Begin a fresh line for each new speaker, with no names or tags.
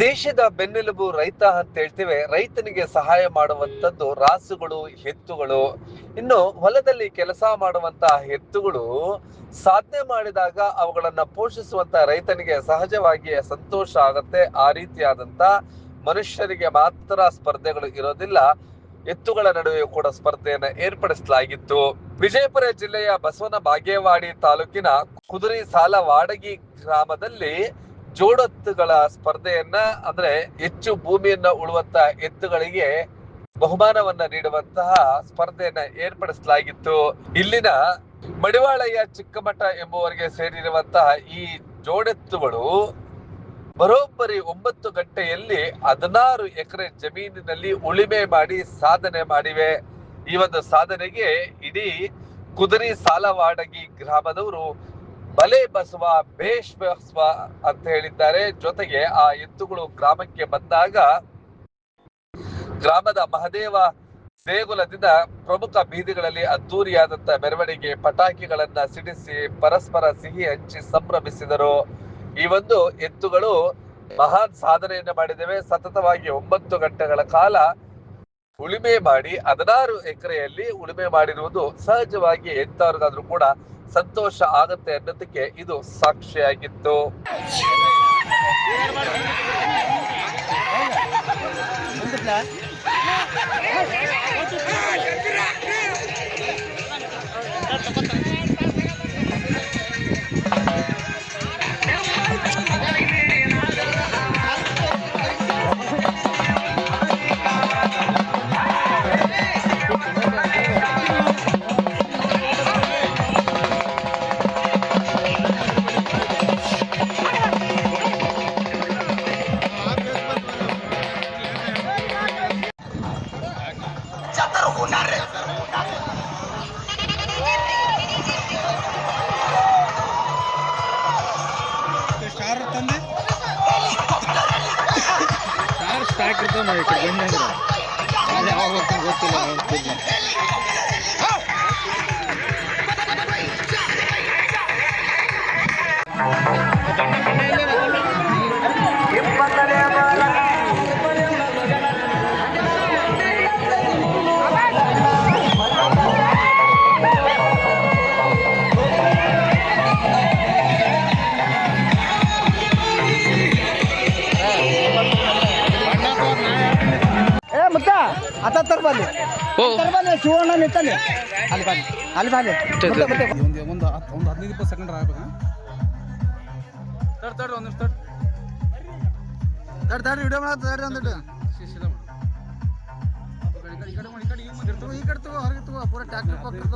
ದೇಶದ ಬೆನ್ನೆಲುಬು ರೈತ ಅಂತ ಹೇಳ್ತೇವೆ. ರೈತನಿಗೆ ಸಹಾಯ ಮಾಡುವಂತದ್ದು ರಾಸುಗಳು, ಎತ್ತುಗಳು. ಇನ್ನು ಹೊಲದಲ್ಲಿ ಕೆಲಸ ಮಾಡುವಂತ ಎತ್ತುಗಳು ಸಾಧನೆ ಮಾಡಿದಾಗ ಅವುಗಳನ್ನ ಪೋಷಿಸುವಂತ ರೈತನಿಗೆ ಸಹಜವಾಗಿಯೇ ಸಂತೋಷ ಆಗತ್ತೆ. ಆ ರೀತಿಯಾದಂತ ಮನುಷ್ಯರಿಗೆ ಮಾತ್ರ ಸ್ಪರ್ಧೆಗಳು ಇರೋದಿಲ್ಲ. ಎತ್ತುಗಳ ನಡುವೆ ಕೂಡ ಸ್ಪರ್ಧೆಯನ್ನ ಏರ್ಪಡಿಸಲಾಗಿತ್ತು. ವಿಜಯಪುರ ಜಿಲ್ಲೆಯ ಬಸವನ ಬಾಗೇವಾಡಿ ತಾಲೂಕಿನ ಕುದುರೆ ಸಾಲವಾಡಗಿ ಗ್ರಾಮದಲ್ಲಿ ಜೋಡೆತ್ತುಗಳ ಸ್ಪರ್ಧೆಯನ್ನ, ಅಂದ್ರೆ ಹೆಚ್ಚು ಭೂಮಿಯನ್ನ ಉಳುವಂತ ಎತ್ತುಗಳಿಗೆ ಬಹುಮಾನವನ್ನ ನೀಡುವಂತಹ ಸ್ಪರ್ಧೆಯನ್ನ ಏರ್ಪಡಿಸಲಾಗಿತ್ತು. ಇಲ್ಲಿನ ಮಡಿವಾಳಯ್ಯ ಚಿಕ್ಕಮಠ ಎಂಬುವರಿಗೆ ಸೇರಿರುವಂತಹ ಈ ಜೋಡೆತ್ತುಗಳು ಬರೋಬ್ಬರಿ ಒಂಬತ್ತು ಗಂಟೆಯಲ್ಲಿ ಹದಿನಾರು ಎಕರೆ ಜಮೀನಿನಲ್ಲಿ ಉಳಿಮೆ ಮಾಡಿ ಸಾಧನೆ ಮಾಡಿವೆ. ಈ ಒಂದು ಸಾಧನೆಗೆ ಇಡೀ ಕುದುರಿ ಸಾಲವಾಡಗಿ ಗ್ರಾಮದವರು ಬಲೆ ಬಸವ ಭೇಷ್ ಬಸವ ಅಂತ ಹೇಳಿದ್ದಾರೆ. ಜೊತೆಗೆ ಆ ಎತ್ತುಗಳು ಗ್ರಾಮಕ್ಕೆ ಬಂದಾಗ ಗ್ರಾಮದ ಮಹದೇವ ದೇಗುಲದಿಂದ ಪ್ರಮುಖ ಬೀದಿಗಳಲ್ಲಿ ಅದ್ದೂರಿಯಾದಂತಹ ಮೆರವಣಿಗೆ ಪಟಾಕಿಗಳನ್ನ ಸಿಡಿಸಿ ಪರಸ್ಪರ ಸಿಹಿ ಹಂಚಿ ಸಂಭ್ರಮಿಸಿದರು. ಈ ಒಂದು ಎತ್ತುಗಳು ಮಹಾನ್ ಸಾಧನೆಯನ್ನು ಮಾಡಿದ್ದೇವೆ ಸತತವಾಗಿ ಒಂಬತ್ತು ಗಂಟೆಗಳ ಕಾಲ ಉಳುಮೆ ಮಾಡಿ ಹದಿನಾರು ಎಕರೆಯಲ್ಲಿ ಉಳುಮೆ ಮಾಡಿರುವುದು ಸಹಜವಾಗಿ ಎಂತವ್ರಿಗಾದ್ರೂ ಕೂಡ ಸಂತೋಷ ಆಗುತ್ತೆ ಅನ್ನೋದಕ್ಕೆ ಇದು ಸಾಕ್ಷಿಯಾಗಿತ್ತು.
ತಂದೆ ಸ್ಟಾರ್ ಸ್ಟಾಕ್ ಇರ್ತಾವ ನಾವು ಈ ಕಡೆ ಅದು ಯಾವಾಗ ಗೊತ್ತಿಲ್ಲ.
ಹತ್ತತ್ತರ ಬನ್ನಿ. ಓ. ಬನ್ನಿ ಶಿವಣ್ಣ ನಿಂತಾನೆ ಅಲ್ಲಿ ಬನ್ನಿ ಅಲ್ಲಿ ಬನ್ನಿ.
ಒಂದು ಒಂದು ಹತ್ತು ಒಂದು ಹದಿನೈದು ಇಪ್ಪತ್ತು ಸೆಕೆಂಡ್ ಆಗ್ಬೇಕು ತಡ್ ತಡ್ರಿ ಒಂದು ತಡಿ.
ತಡಿ ವಿಡಿಯೋ ಮಾಡತ್ತ ತಡಿ ಒಂದಿಟ್ಟು
ಸೀದಾ ಮಾಡು. ಈ ಕಡೆ ಮಾಡಿ ಈ ಕಡೆ
ಈ ಕಡೆ ತಗೋ ಹೊರಗೆ ತಗೋ ಪೂರ ಟ್ಯಾಕ್ಟರ್ ಪಕ್ಕ